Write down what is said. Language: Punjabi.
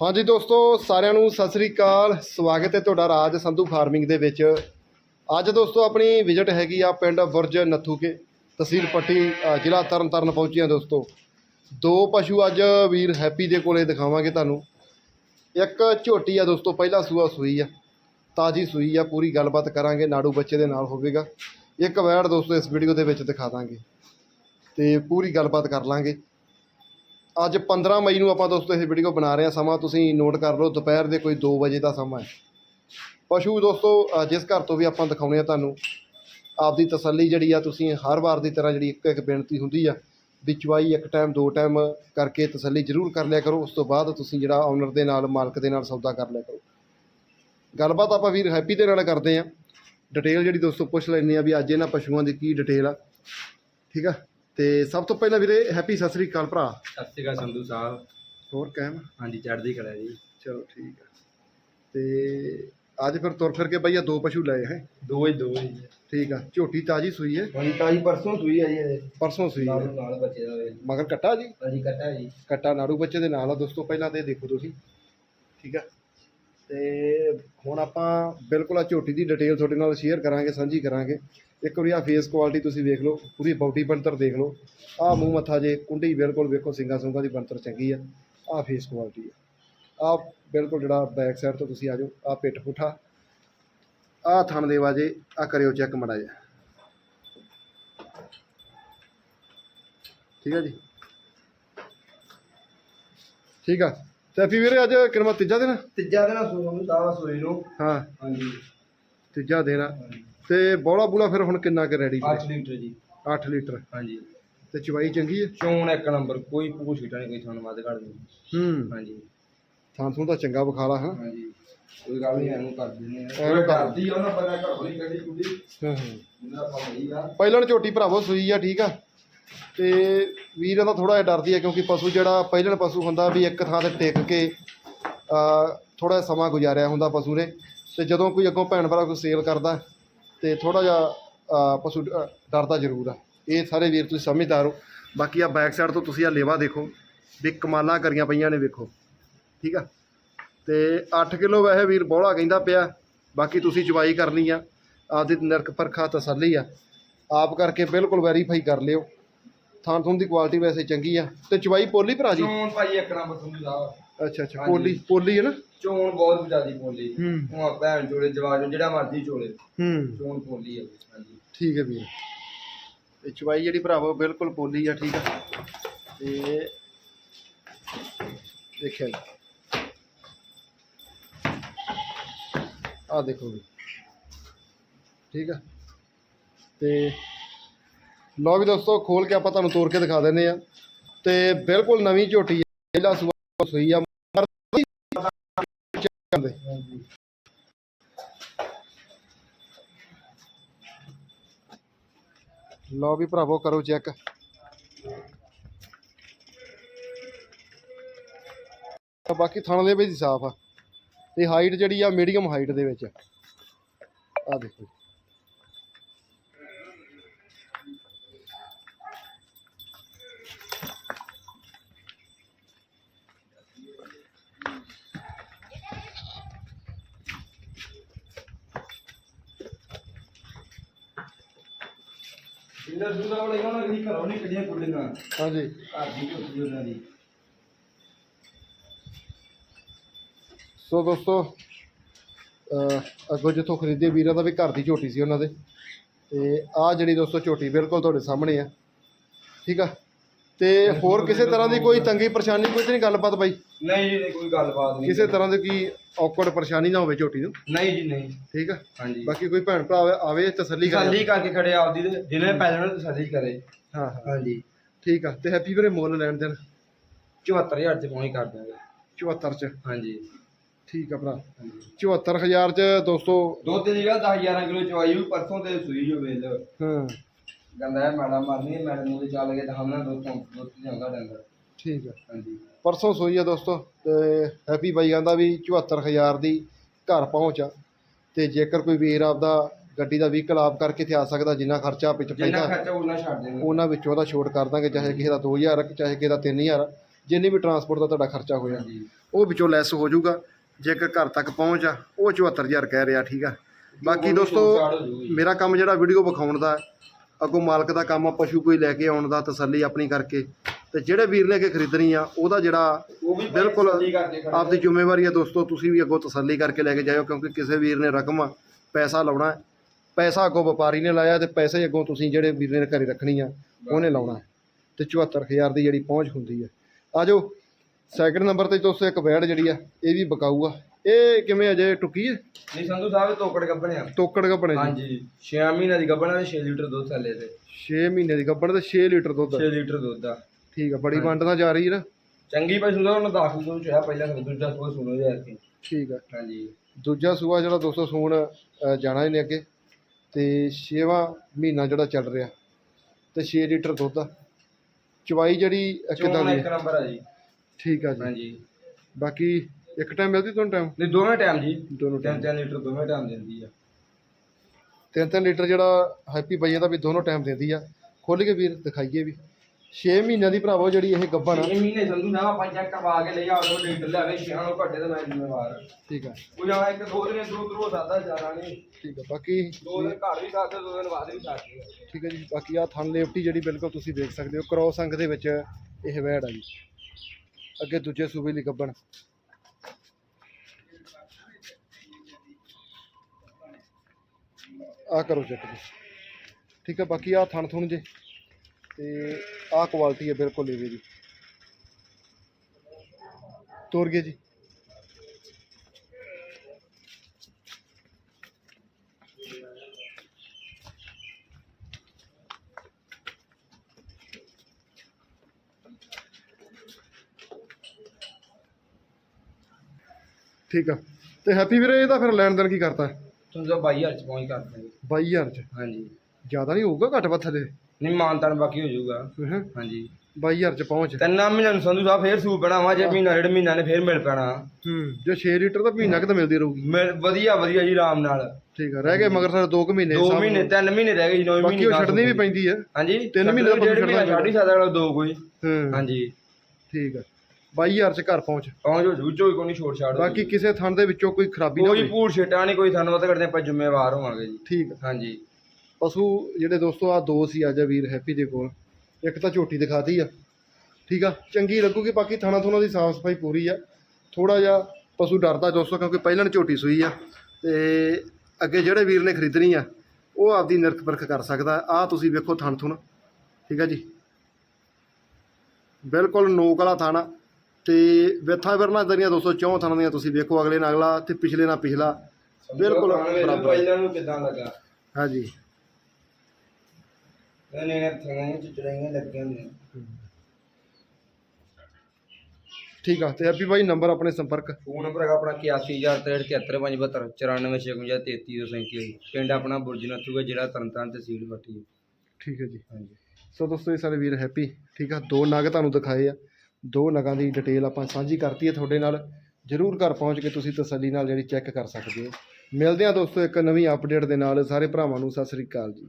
ਹਾਂਜੀ ਦੋਸਤੋ, ਸਾਰਿਆਂ ਨੂੰ ਸਤਿ ਸ੍ਰੀ ਅਕਾਲ। ਸਵਾਗਤ ਹੈ ਤੁਹਾਡਾ ਰਾਜ ਸੰਧੂ ਫਾਰਮਿੰਗ ਦੇ ਵਿੱਚ। ਅੱਜ ਦੋਸਤੋ, ਆਪਣੀ ਵਿਜ਼ਿਟ ਹੈਗੀ ਆ ਪਿੰਡ ਬੁਰਜ ਨੱਥੂਕੇ, ਤਹਿਸੀਲ ਪੱਟੀ ਜ਼ਿਲ੍ਹਾ ਤਰਨਤਾਰਨ ਪਹੁੰਚੇ ਆ ਦੋਸਤੋ। ਦੋ ਪਸ਼ੂ ਅੱਜ ਵੀਰ ਹੈਪੀ ਦੇ ਕੋਲੇ ਦਿਖਾਵਾਂਗੇ ਤੁਹਾਨੂੰ। ਇੱਕ ਝੋਟੀ ਆ ਦੋਸਤੋ, ਪਹਿਲਾ ਸੂਆ ਸੂਈ ਆ, ਤਾਜੀ ਸੂਈ ਆ, ਪੂਰੀ ਗੱਲਬਾਤ ਕਰਾਂਗੇ, ਨਾੜੂ ਬੱਚੇ ਦੇ ਨਾਲ ਹੋਵੇਗਾ। ਇੱਕ ਵੈੜ ਦੋਸਤੋ, ਇਸ ਵੀਡੀਓ ਦੇ ਵਿੱਚ ਦਿਖਾ ਦਾਂਗੇ ਤੇ ਪੂਰੀ ਗੱਲਬਾਤ ਕਰ ਲਾਂਗੇ। ਅੱਜ 15 ਮਈ ਨੂੰ ਆਪਾਂ ਦੋਸਤੋ ਇਹ ਵੀਡੀਓ ਬਣਾ ਰਹੇ ਹਾਂ। ਸਮਾਂ ਤੁਸੀਂ ਨੋਟ ਕਰ ਲਓ, ਦੁਪਹਿਰ ਦੇ ਕੋਈ 2 ਵਜੇ ਦਾ ਸਮਾਂ ਹੈ। ਪਸ਼ੂ ਦੋਸਤੋ ਜਿਸ ਘਰ ਤੋਂ ਵੀ ਆਪਾਂ ਦਿਖਾਉਣੇ ਆ ਤੁਹਾਨੂੰ, ਆਪਦੀ ਤਸੱਲੀ ਜਿਹੜੀ ਆ ਤੁਸੀਂ ਹਰ ਵਾਰ ਦੀ ਤਰ੍ਹਾਂ ਜਿਹੜੀ ਇੱਕ ਇੱਕ ਬੇਨਤੀ ਹੁੰਦੀ ਆ, ਵੀ ਚਵਾਈ ਇੱਕ ਟਾਈਮ ਦੋ ਟਾਈਮ ਕਰਕੇ ਤਸੱਲੀ ਜ਼ਰੂਰ ਕਰ ਲਿਆ ਕਰੋ। ਉਸ ਤੋਂ ਬਾਅਦ ਤੁਸੀਂ ਜਿਹੜਾ ਓਨਰ ਦੇ ਨਾਲ, ਮਾਲਕ ਦੇ ਨਾਲ ਸੌਦਾ ਕਰ ਲਿਆ ਕਰੋ। ਗੱਲਬਾਤ ਆਪਾਂ ਵੀਰ ਹੈਪੀ ਦੇ ਨਾਲ ਕਰਦੇ ਆ ਡਿਟੇਲ ਜਿਹੜੀ ਦੋਸਤੋ ਪੁੱਛ ਲੈਂਦੇ ਆ ਵੀ ਅੱਜ ਇਹਨਾਂ ਪਸ਼ੂਆਂ ਦੀ ਕੀ ਡਿਟੇਲ ਆ। ਠੀਕ ਆ? ਤੇ ਸਭ ਤੋਂ ਪਹਿਲਾਂ ਵੀਰੇ ਹੈਪੀ ਸਤਿ ਸ੍ਰੀ ਅਕਾਲ ਭਰਾ। ਸਤਿ ਸ਼੍ਰੀ ਅਕਾਲ ਸੰਧੂ ਸਾਹਿਬ। ਹੋਰ ਕਹਿਮ ਹਾਂਜੀ ਚੜ੍ਹਦੀ ਕਲਾ ਜੀ। ਚਲੋ ਠੀਕ ਆ। ਤੇ ਅੱਜ ਫਿਰ ਤੁਰ ਫਿਰ ਕੇ ਬਈਆ ਦੋ ਪਸ਼ੂ ਲਏ ਹੈ? ਦੋ ਹੀ ਦੋ ਹੀ। ਠੀਕ ਆ। ਝੋਟੀ ਤਾਜੀ ਸੂਈ ਹੈ? ਹਾਂਜੀ ਤਾਜੀ ਪਰਸੋਂ ਸੂਈ ਆ ਜੀ ਇਹਦੇ ਪਰਸੋਂ ਸੂਈ ਨਾਲ ਹੈ। ਨਾਲ ਬੱਚੇ ਦਾ ਵੇ ਮਗਰ ਕੱਟਾ ਜੀ? ਹਾਂਜੀ ਕੱਟਾ ਜੀ। ਕੱਟਾ ਨਾੜੂ ਬੱਚੇ ਦੇ ਨਾਲ ਆ ਦੋਸਤੋ ਪਹਿਲਾਂ ਤੇ ਦੇਖੋ ਤੁਸੀਂ। ਠੀਕ ਆ। ਤੇ ਹੁਣ ਆਪਾਂ ਬਿਲਕੁਲ ਆ ਝੋਟੀ ਦੀ ਡਿਟੇਲ ਤੁਹਾਡੇ ਨਾਲ ਸ਼ੇਅਰ ਕਰਾਂਗੇ, ਸਾਂਝੀ ਕਰਾਂਗੇ। ਇੱਕ ਵਾਰੀ ਆ ਫੇਸ ਕੁਆਲਿਟੀ ਤੁਸੀਂ ਵੇਖ ਲਓ ਪੂਰੀ ਬਾਡੀ ਬਣਤਰ ਦੇਖ ਲਓ। ਆ ਮੂੰਹ ਮੱਥਾ ਜੇ ਕੁੰਡੀ ਬਿਲਕੁਲ ਵੇਖੋ ਸਿੰਗਾ ਸੁੰਗਾ ਦੀ ਬਣਤਰ ਚੰਗੀ ਆ। ਆ ਫੇਸ ਕੁਆਲਿਟੀ ਆ। ਆ ਬਿਲਕੁਲ ਜਿਹੜਾ ਬੈਕ ਸਾਈਡ ਤੋਂ ਤੁਸੀਂ ਆ ਜਾਓ ਆ ਪਿੱਠ ਪੁੱਠਾ। ਆ ਥਣ ਦੇ ਵਾਜੇ ਆ ਕਰਿਓ ਚੈੱਕ ਮੜਾ ਜਾ ਠੀਕ ਆ ਜੀ? ਠੀਕ ਆ? ਤੇ ਫਿਰ ਵੀਰੇ ਅੱਜ ਕਿਰਮਾ ਤੀਜਾ ਦਿਨ? ਆ? ਤੀਜਾ ਦਿਨ ਸੂਈ ਨੂੰ ਦਾ ਸੂਈ ਨੂੰ। ਹਾਂ। ਹਾਂਜੀ। ਤੀਜਾ ਦਿਨ ਆ। ਤੇ ਬੋਲਾ ਬੂਲਾ ਫਿਰ ਹੁਣ ਕਿੰਨਾ ਕੁ ਰੈਡੀ 8 ਲੀਟਰ ਜੀ। 8 ਲੀਟਰ। ਹਾਂਜੀ। ਤੇ ਚਵਾਈ ਚੰਗੀ ਹੈ ਚੋਣ ਇੱਕ ਨੰਬਰ ਕੋਈ ਪੂਛ ਛੀਟਾ ਨਹੀਂ ਕੋਈ ਤੁਹਾਨੂੰ ਵੱਧ ਘੱਟ ਨਹੀਂ ਹੂੰ। ਹਾਂਜੀ। ਥਾਂ ਥੂੰ ਤਾਂ ਚੰਗਾ ਵਿਖਾਲਾ ਹਾਂ। ਹਾਂਜੀ। ਕੋਈ ਗੱਲ ਨਹੀਂ ਇਹਨੂੰ ਕਰ ਦਿੰਦੇ ਆ। ਐਨੂੰ ਕਰ- ਕਰਦੀ ਆ ਉਹਨਾਂ ਬੰਦਾ ਘਰ ਹੋਈ ਕਦੀ ਕੁੜੀ ਹਾਂ ਹਾਂ। ਆਪਾਂ ਆ। ਪਹਿਲਾਂ ਝੋਟੀ ਭਰਾਵੋ ਸੂਈ ਆ ਠੀਕ ਆ? ਤੇ ਵੀਰਾਂ ਦਾ ਥੋੜਾ ਜਿਹਾ ਡਰਦੀ ਆ ਕਿਉਂਕਿ ਪਸ਼ੂ ਜਿਹੜਾ ਪਹਿਲਣ ਪਸ਼ੂ ਹੁੰਦਾ ਵੀ ਇੱਕ ਥਾਂ ਤੇ ਟਿਕ ਕੇ ਥੋੜਾ ਸਮਾਂ ਗੁਜ਼ਾਰਿਆ ਹੁੰਦਾ ਪਸ਼ੂ ਨੇ। ਤੇ ਜਦੋਂ ਕੋਈ ਅੱਗੋਂ ਭੈਣ ਭਰਾ ਕੋਈ ਸੇਲ ਕਰਦਾ ਤੇ ਥੋੜਾ ਜਿਹਾ ਪਸ਼ੂ ਡ- ਡਰਦਾ ਜ਼ਰੂਰ ਆ। ਇਹ ਸਾਰੇ ਵੀਰ ਤੁਸੀਂ ਸਮਝਦਾਰ ਹੋ। ਬਾਕੀ ਆ ਬੈਕ ਸਾਈਡ ਤੋਂ ਤੁਸੀਂ ਆ ਲੇਵਾ ਦੇਖੋ, ਵੀ ਕਮਾਲਾਂ ਕਰੀਆਂ ਪਈਆਂ ਨੇ ਵੇਖੋ। ਠੀਕ ਆ? ਤੇ 8 ਕਿਲੋ ਵੈਸੇ ਵੀਰ ਬੋਲਾ ਕਹਿੰਦਾ ਪਿਆ, ਬਾਕੀ ਤੁਸੀਂ ਚਵਾਈ ਕਰਨੀ ਆ ਆਪਦੀ ਨਰਕ ਪਰਖਾ ਤਸੱਲੀ ਆ। ਆਪ ਕਰਕੇ ਬਿਲਕੁਲ ਵੈਰੀਫਾਈ ਕਰ ਲਿਓ। ਥਾਂ ਥੁਣ ਦੀ ਕੁਆਲਿਟੀ ਵੈਸੇ ਚੰਗੀ ਆ। ਤੇ ਚਵਾਈ ਪੋਲੀ ਭਰਾ ਜੀ? ਚੋਣ ਭਾਈ ਇੱਕ ਨੰਬਰ ਸੰਧੂ ਸਾਹਿਬ ਅੱਛਾ ਅੱਛਾ ਹਾਂਜੀ। ਪੋਲੀ ਪੋਲੀ ਹੈ ਨਾ? ਚੋਣ ਬਹੁਤ ਜ਼ਿਆਦੀ ਬੋਲੀ ਹੂੰ। ਹੁਣ ਭੈਣ ਚੋਲੇ ਜਵਾਜ ਜਿਹੜਾ ਮਰਜ਼ੀ ਚੋਲੇ। ਹੂੰ। ਚੋਣ ਬੋਲੀ ਆ ਹਾਂਜੀ। ਠੀਕ ਹੈ ਵੀਰ ਤੇ ਚਵਾਈ ਜਿਹੜੀ ਭਰਾਵੋ ਬਿਲਕੁਲ ਪੋਲੀ ਆ ਠੀਕ ਆ। ਤੇ ਦੇਖਿਆ ਜੀ। ਆ ਦੇਖੋ ਵੀ। ਠੀਕ ਆ। ਤੇ ਲਓ ਵੀ ਦੋਸਤੋ, ਖੋਲ ਕੇ ਆਪਾਂ ਤੁਹਾਨੂੰ ਤੋੜ ਕੇ ਦਿਖਾ ਦਿੰਦੇ ਆ ਤੇ ਬਿਲਕੁਲ ਨਵੀਂ ਝੋਟੀ ਆ ਪਹਿਲਾ ਸੂਆ ਸੂਈ ਆ ਲਓ ਵੀ ਭਰਾਵੋ, ਕਰੋ ਚੈੱਕ। ਬਾਕੀ ਥਣ ਦੇ ਵਿੱਚ ਸਾਫ਼ ਆ। ਤੇ ਹਾਈਟ ਜਿਹੜੀ ਆ ਮੀਡੀਅਮ ਹਾਈਟ ਦੇ ਵਿੱਚ ਆ। ਦੇਖੋ ਜੀ। ਜਿੰਦਰ ਸੁੰਦਰ ਵਾਲੇ ਉਹਨਾਂ ਦੀ ਘਰੋਂ ਨਹੀਂ ਕੱਢੀਆਂ ਕੁੜੀਆਂ ਹਾਂਜੀ। ਘਰ ਦੀ ਝੋਟੀ ਉਹਨਾਂ ਦੀ। ਸੋ ਦੋਸਤੋ ਅੱਗੋਂ ਜਿੱਥੋਂ ਖਰੀਦੇ ਵੀਰਾਂ ਦਾ ਵੀ ਘਰ ਦੀ ਝੋਟੀ ਸੀ ਉਹਨਾਂ ਦੇ। ਤੇ ਆਹ ਜਿਹੜੀ ਦੋਸਤੋ ਝੋਟੀ ਬਿਲਕੁਲ ਤੁਹਾਡੇ ਸਾਹਮਣੇ ਆ। ਠੀਕ ਆ? ਤੇ ਹੋਰ ਕਿਸੇ ਤਰ੍ਹਾਂ ਦੀ ਕੋਈ ਤੰਗੀ ਪਰੇਸ਼ਾਨੀ ਕੋਈ ਤੇ ਨਹੀਂ ਗੱਲਬਾਤ ਬਾਈ? ਨਹੀਂ ਜੀ ਨਹੀਂ ਕੋਈ ਗੱਲਬਾਤ ਨਹੀਂ। ਕਿਸੇ ਤਰ੍ਹਾਂ ਦੀ ਕੀ ਔਕਵਰਡ ਪਰੇਸ਼ਾਨੀ ਨਾ ਹੋਵੇ ਝੋਟੀ ਨੂੰ? ਨਹੀਂ ਜੀ ਨਹੀਂ। ਠੀਕ ਆ? ਹਾਂਜੀ। ਬਾਕੀ ਕੋਈ ਭੈਣ ਭਰਾ ਆਵੇ- ਆਵੇ ਤਸੱਲੀ ਕਰੇ ਤਸੱਲੀ ਕਰਕੇ ਖੜੇ ਆਪਦੀ ਤੇ ਜਿਹਨੇ ਪੈਸੇ ਨਾਲ ਤਸੱਲੀ ਕਰੇ। ਹਾਂ ਹਾਂ। ਹਾਂਜੀ। ਠੀਕ ਆ ਤੇ ਹੈਪੀ ਵੀਰੇ ਮੁੱਲ ਲੈਣ ਦੇਣ। 74000 ਚ ਪਹੁੰਚ ਕਰ ਦਾਂਗੇ 74 ਚ। ਹਾਂਜੀ। ਠੀਕ ਆ ਭਰਾ। ਹਾਂਜੀ। 74000 ਚ ਦੋਸਤੋ ਦੁੱਧ ਦੀ ਗੱਲ 10 11 ਕਿਲੋ ਚਵਾਈ ਹੋਈ ਪਰਸੋਂ ਤੇ ਸੂਈ ਜੋ ਵੇਲ। ਹਾਂ। ਗੰਦਾ ਹੈ ਮੈਡਮ ਮਾਰਨੀ ਮੈਡਮ ਤੇ ਚੱਲ ਕੇ ਦਹਾਮਣਾ ਦੁੱਧ ਤੋਂ ਦੁੱਧ ਜਾਂਦਾ ਡੰਗਰ ਠੀਕ ਆ ਹਾਂਜੀ। ਪਰਸੋਂ ਸੋਈ ਆ ਦੋਸਤੋ ਤੇ ਹੈਪੀ ਬਾਈ ਕਹਿੰਦਾ ਵੀ 74000 ਦੀ ਘਰ ਪਹੁੰਚ ਆ ਤੇ ਜੇਕਰ ਕੋਈ ਵੀਰ ਆਪਦਾ ਗੱਡੀ ਦਾ ਵਹੀਕਲ ਆਪ ਕਰਕੇ ਤੇ ਆ ਸਕਦਾ ਜਿੰਨਾ ਖਰਚਾ ਵਿੱਚ ਜਿੰਨਾ ਪੈਂਦਾ ਖਰਚਾ ਉਹਨਾਂ ਛੱਡ ਦੇਣਾ। ਉਹਨਾਂ ਵਿੱਚੋਂ ਉਹਦਾ ਛੋਟ ਕਰ ਦਾਂਗੇ ਚਾਹੇ ਕਿਸੇ ਦਾ 2000 ਚਾਹੇ ਕਿਸੇ ਦਾ 3000 ਜਿੰਨੀ ਵੀ ਟਰਾਂਸਪੋਰਟ ਦਾ ਤੁਹਾਡਾ ਖਰਚਾ ਹੋਇਆ ਹਾਂਜੀ। ਉਹ ਵਿੱਚੋਂ ਲੈਸ ਹੋ ਜਾਊਗਾ। ਜੇਕਰ ਘਰ ਤੱਕ ਪਹੁੰਚ ਆ ਉਹ 74000 ਕਹਿ ਰਿਹਾ ਠੀਕ ਆ। ਬਾਕੀ ਦੋਸਤੋ ਮੇਰਾ ਕੰਮ ਜਿਹੜਾ ਵੀਡੀਓ ਵਿਖਾਉਣ ਦਾ ਹੈ, ਅੱਗੋਂ ਮਾਲਕ ਦਾ ਕੰਮ ਆ ਪਸ਼ੂ ਕੋਈ ਲੈ ਕੇ ਆਉਣ ਦਾ ਤਸੱਲੀ ਆਪਣੀ ਕਰਕੇ। ਤੇ ਜਿਹੜੇ ਵੀਰ ਨੇ ਕਿ ਖਰੀਦਣੀ ਆ ਉਹਦਾ ਜਿਹੜਾ ਬਿਲਕੁਲ ਆਪਦੀ ਜ਼ਿੰਮੇਵਾਰੀ ਹੈ ਦੋਸਤੋ ਤੁਸੀਂ ਵੀ ਅੱਗੋਂ ਤਸੱਲੀ ਕਰਕੇ ਲੈ ਕੇ ਜਾਇਓ ਕਿਉਂਕਿ ਕਿਸੇ ਵੀਰ ਨੇ ਰਕਮ ਪੈਸਾ ਲਾਉਣਾ ਪੈਸਾ ਅੱਗੋਂ ਵਪਾਰੀ ਨੇ ਲਾਇਆ ਤੇ ਪੈਸੇ ਅੱਗੋਂ ਤੁਸੀਂ ਜਿਹੜੇ ਵੀਰ ਨੇ ਘਰੇ ਰੱਖਣੀ ਆ ਉਹਨੇ ਲਾਉਣਾ ਤੇ 74000 ਦੀ ਜਿਹੜੀ ਪਹੁੰਚ ਹੁੰਦੀ ਹੈ। ਆਜੋ ਸੈਕਿੰਡ ਨੰਬਰ ਤੇ ਦੋਸਤੋ ਇੱਕ ਵੈੜ ਜਿਹੜੀ ਆ ਇਹ ਵੀ ਬਕਾਊ ਆ। ਇਹ ਕਿਵੇਂ ਅਜੇ ਟੁੱਕੀ? ਹੈ ਨਹੀਂ ਸੰਧੂ ਸਾਹਿਬ ਇਹ ਤੋਕੜ ਗੱਬਣੇ ਆ। ਤੋਕੜ ਗੱਬਣੇ ਜੀ। ਹਾਂਜੀ 6 ਮਹੀਨੇ ਦੀ ਗੱਬਣਾ ਤੇ 6 ਲੀਟਰ ਦੁੱਧ ਥੱਲੇ ਤੇ। 6 ਮਹੀਨੇ ਦੀ ਗੱਬਣ ਤੇ 6 ਲੀਟਰ ਦੁੱਧ। 6 ਲੀਟਰ ਦੁੱਧ ਆ। ਠੀਕ ਆ ਬੜੀ ਵੰਡ ਨਾਲ ਜਾ ਰਹੀ ਹੈ ਨਾ। ਚੰਗੀ ਪਸ਼ੂ ਦਾ ਉਹਨੂੰ ਦਾਖਲ ਤੋਂ ਚੋਇਆ ਪਹਿਲਾਂ ਫਿਰ ਦੂਜਾ ਸੂਆ ਸੁਣੋ ਯਾਰ ਕੀ ਠੀਕ ਆ। ਹਾਂਜੀ। ਦੂਜਾ ਸੂਆ ਜਿਹੜਾ ਦੋਸਤੋ ਸੂਣ ਅ, ਜਾਣਾ ਇਹਨੇ ਅੱਗੇ। ਤੇ 6ਵਾਂ ਮਹੀਨਾ ਜਿਹੜਾ ਚੱਲ ਰਿਹਾ ਤੇ 6 ਲੀਟਰ ਦੁੱਧ ਆ। ਚਵਾਈ ਜਿਹੜੀ ਅ, ਕਿੱਦਾਂ ਚੋਣ ਦੀ ਇੱਕ ਹੈ? ਨੰਬਰ ਆ ਜੀ। ਠੀਕ ਆ ਜੀ। ਹਾਂਜੀ। ਬਾਕੀ ਇੱਕ ਟਾਈਮ ਮਿਲਦੀ ਤੁਹਾਨੂੰ ਟਾਈਮ ਨਹੀਂ ਦੋਵੇਂ ਟਾਈਮ ਜੀ। ਦੋਨੋਂ ਟਾਈਮ ਤਿੰਨ ਲੀਟਰ ਦੋਵੇਂ ਟਾਈਮ ਦਿੰਦੀ ਆ। ਤਿੰਨ ਤਿੰਨ ਲੀਟਰ ਜਿਹੜਾ ਹੈਪੀ ਬਾਈਆਂ ਦਾ ਵੀ ਦੋਨੋਂ ਟਾਈਮ ਦਿੰਦੀ ਆ। ਖੋਲ ਕੇ ਵੀਰ ਦਿਖਾਈਏ ਵੀ। 6 ਮਹੀਨਿਆਂ ਦੀ ਭਰਾਵੋ ਜਿਹੜੀ ਇਹ ਗੱਭਣ ਆ। ਇਹ ਮਹੀਨੇ ਸੰਧੂ ਸਾਹਿਬ ਆਪਾਂ ਚੈੱਕ ਕਰਵਾ ਕੇ ਲੈ ਆਓ ਲੀਟਰ ਲਿਆਵੇ ਛਿਆਂ ਨੂੰ ਘੱਟੇ ਤੇ ਮੈਂ ਜ਼ਿੰਮੇਵਾਰ ਠੀਕ ਆ। ਉਹ ਜਾਂ ਇੱਕ ਦੋ ਦਿਨ ਦੋ ਦੋ ਸਾਦਾ ਜ਼ਿਆਦਾ ਨਹੀਂ। ਠੀਕ ਆ ਬਾਕੀ ਦੋ ਦਿਨ ਘਰ ਵੀ ਸਾਦੇ ਦੋ ਦਿਨ ਬਾਅਦ ਵੀ ਸਾਦੇ ਠੀਕ ਹੈ ਜੀ ਬਾਕੀ ਆ ਥਣ ਲੇਫਟੀ ਜਿਹੜੀ ਬਿਲਕੁਲ ਤੁਸੀਂ ਦੇਖ ਸਕਦੇ ਹੋ ਕ੍ਰੋਸ ਅੰਗ ਦੇ ਵਿੱਚ ਇਹ ਵੈੜ ਆ ਜੀ। ਅੱਗੇ ਦੂਜੇ ਸੂਬੇ ਲਈ ਗੱਬਣ। ਆ ਕਰੋ ਚੈੱਕ ਜੀ ਠੀਕ ਹੈ ਬਾਕੀ ਆ ਥਣ ਥੁਣ ਜੇ। ਤੇ ਆ ਕੁਆਲਿਟੀ ਹੈ ਬਿਲਕੁਲ ਇਹਦੀ ਜੀ। ਤੋਰ ਗਏ ਜੀ। ਠੀਕ ਆ। ਤੇ ਹੈਪੀ ਵੀਰੇ, ਇਹਦਾ ਫਿਰ ਲੈਣ ਦੇਣ ਕੀ ਕਰਤਾ? ਤੁਹਾਨੂੰ ਤਾਂ 22000 ਚ ਪਹੁੰਚ ਕਰ ਦਾਂਗੇ। 22000 ਚ? ਹਾਂਜੀ। ਜ਼ਿਆਦਾ ਨਹੀਂ ਹੋਊਗਾ ਘੱਟ ਵੱਧ ਥਲੇ ਨਹੀਂ ਮਾਨਤਾਨ ਬਾਕੀ ਹੋ ਜਾਊਗਾ। ਹਾਂ? ਹਾਂਜੀ। 22000 ਚ ਪਹੁੰਚ। ਤਿੰਨਾਂ ਮਹੀਨਿਆਂ ਨੂੰ ਸੰਧੂ ਸਾਹਿਬ ਫੇਰ ਸੂਪ ਪੈਣਾ ਵਾ ਜੇ ਮਹੀਨਾ ਡੇਢ ਮਹੀਨਾ ਨੇ ਫੇਰ ਮਿਲ ਪੈਣਾ। ਹੂੰ ਜੇ 6 ਲੀਟਰ ਦਾ ਮਹੀਨਾ ਕਿ ਤਾਂ ਮਿਲਦੀ ਰਹੂਗੀ। ਮਿਲ ਵਧੀਆ ਵਧੀਆ ਜੀ ਆਰਾਮ ਨਾਲ। ਠੀਕ ਆ ਰਹਿ ਗਏ ਮਗਰ ਸਾਡੇ 2 ਮਹੀਨੇ ਦੋ ਹਿਸਾਬ ਮਹੀਨੇ ਨਾਲ। ਤਿੰਨ ਮਹੀਨੇ ਰਹਿ ਗਏ ਜੀ ਨੌਵੇਂ ਬਾਕੀ ਮਹੀਨੇ ਉਹ ਛੱਡਣੀ ਵੀ ਪੈਂਦੀ ਹੈ ਹਾਂਜੀ ਤਿੰਨ ਮਹੀਨੇ ਦਾ ਡੇਢ ਪੱਕਾ ਛੱਡ ਹੀ ਸਕਦਾ ਅਗਲਾ ਦੋ ਕੋਈ। ਹਾਂ। ਹਾਂਜੀ। ਠੀਕ ਆ। 22000 ਚ ਘਰ ਪਹੁੰਚ। ਪਹੁੰਚ ਹੋ ਜੂ ਕੋਈ ਨਹੀਂ ਛੋੜ ਛਾੜ ਬਾਕੀ ਕਿਸੇ ਥਣ ਦੇ ਵਿੱਚੋਂ ਕੋਈ ਖਰਾਬੀ ਨਾ ਕੋਈ ਹੋਵੇ। ਭੂੜ ਛੇਟਾ ਨਹੀਂ ਕੋਈ ਧੰਨਵਾਦ ਕਰਦੇ ਆਪਾਂ ਜ਼ਿੰਮੇਵਾਰ ਹੋਵਾਂਗੇ ਜੀ। ਠੀਕ ਆ। ਹਾਂਜੀ। ਪਸ਼ੂ ਜਿਹੜੇ ਦੋਸਤੋ ਆ ਦੋ ਸੀ ਅੱਜ ਵੀਰ ਹੈਪੀ ਦੇ ਕੋਲ। ਇੱਕ ਤਾਂ ਝੋਟੀ ਦਿਖਾਤੀ ਆ। ਠੀਕ ਆ ਚੰਗੀ ਲੱਗੂਗੀ ਬਾਕੀ ਥਾਣਾ ਥੁਣਾ ਦੀ ਸਾਫ਼ ਸਫ਼ਾਈ ਪੂਰੀ ਆ। ਥੋੜਾ ਜਿਹਾ ਪਸ਼ੂ ਡਰਦਾ ਦੋਸਤੋ ਕਿਉਂਕਿ ਪਹਿਲਾਂ ਝੋਟੀ ਸੂਈ ਆ। ਤੇ ਅੱਗੇ ਜਿਹੜੇ ਵੀਰ ਨੇ ਖਰੀਦਣੀ ਆ ਉਹ ਆਪਦੀ ਨਿਰਖ ਪਰਖ ਕਰ ਸਕਦਾ। ਆ ਤੁਸੀਂ ਵੇਖੋ ਥਣ ਥੁਣ। ਠੀਕ ਆ ਜੀ। ਬਿਲਕੁਲ ਨੋਕ ਵਾਲਾ ਥਾਣਾ। ਤੇ ਵੇਥਾਂ ਵਰਨਾ ਦਰੀਆਂ ਦੋਸਤੋ ਚੌਂ ਥਾਣਾ ਦੀਆਂ ਤੁਸੀਂ ਵੇਖੋ ਅਗਲੇ ਨਾਲ ਅਗਲਾ ਤੇ ਪਿਛਲੇ ਨਾਲ ਪਿਛਲਾ। ਬਿਲਕੁਲ ਬਰਾਬਰ। ਪਹਿਲਾਂ ਨੂੰ ਕਿਦਾਂ ਲੱਗਾ? ਹਾਂਜੀ। ਇਹਨੇ ਨੇ ਥੰਗਾਂ ਚ ਚੜਾਈਆਂ ਲੱਗੀਆਂ ਨੇ ਠੀਕ ਆ ਤੇ ਹੈਪੀ ਬਾਈ ਨੰਬਰ ਆਪਣੇ ਸੰਪਰਕ। ਫੋਨ ਨੰਬਰ ਹੈਗਾ ਆਪਣਾ 816375 94572 ਪਿੰਡ ਆਪਣਾ ਬੁਰਜ ਨੱਥੂਗਾ ਜਿਹੜਾ ਤਰਨਤਾਰਨ ਤਹਿਸੀਲ ਵੱਟੀ ਠੀਕ ਹੈ ਜੀ। ਹਾਂਜੀ। ਸੋ ਦੋਸਤੋ ਇਹ ਸਾਰੇ ਵੀਰ ਹੈਪੀ। ਠੀਕ ਆ ਦੋ ਨਗ ਤੁਹਾਨੂੰ ਦਿਖਾਏ ਆ। ਦੋ ਨਗਾਂ ਦੀ ਡਿਟੇਲ ਆਪਾਂ ਸਾਂਝੀ ਕਰਤੀ ਹੈ ਤੁਹਾਡੇ ਨਾਲ। ਜਰੂਰ ਘਰ ਪਹੁੰਚ ਕੇ ਤੁਸੀਂ ਤਸੱਲੀ ਨਾਲ ਜਿਹੜੀ ਚੈੱਕ ਕਰ ਸਕਦੇ ਹੋ। ਮਿਲਦੇ ਹਾਂ ਦੋਸਤੋ ਇੱਕ ਨਵੀਂ ਅਪਡੇਟ ਦੇ ਨਾਲ। ਸਾਰੇ ਭਰਾਵਾਂ ਨੂੰ ਸਤਿ ਸ੍ਰੀ ਅਕਾਲ ਜੀ।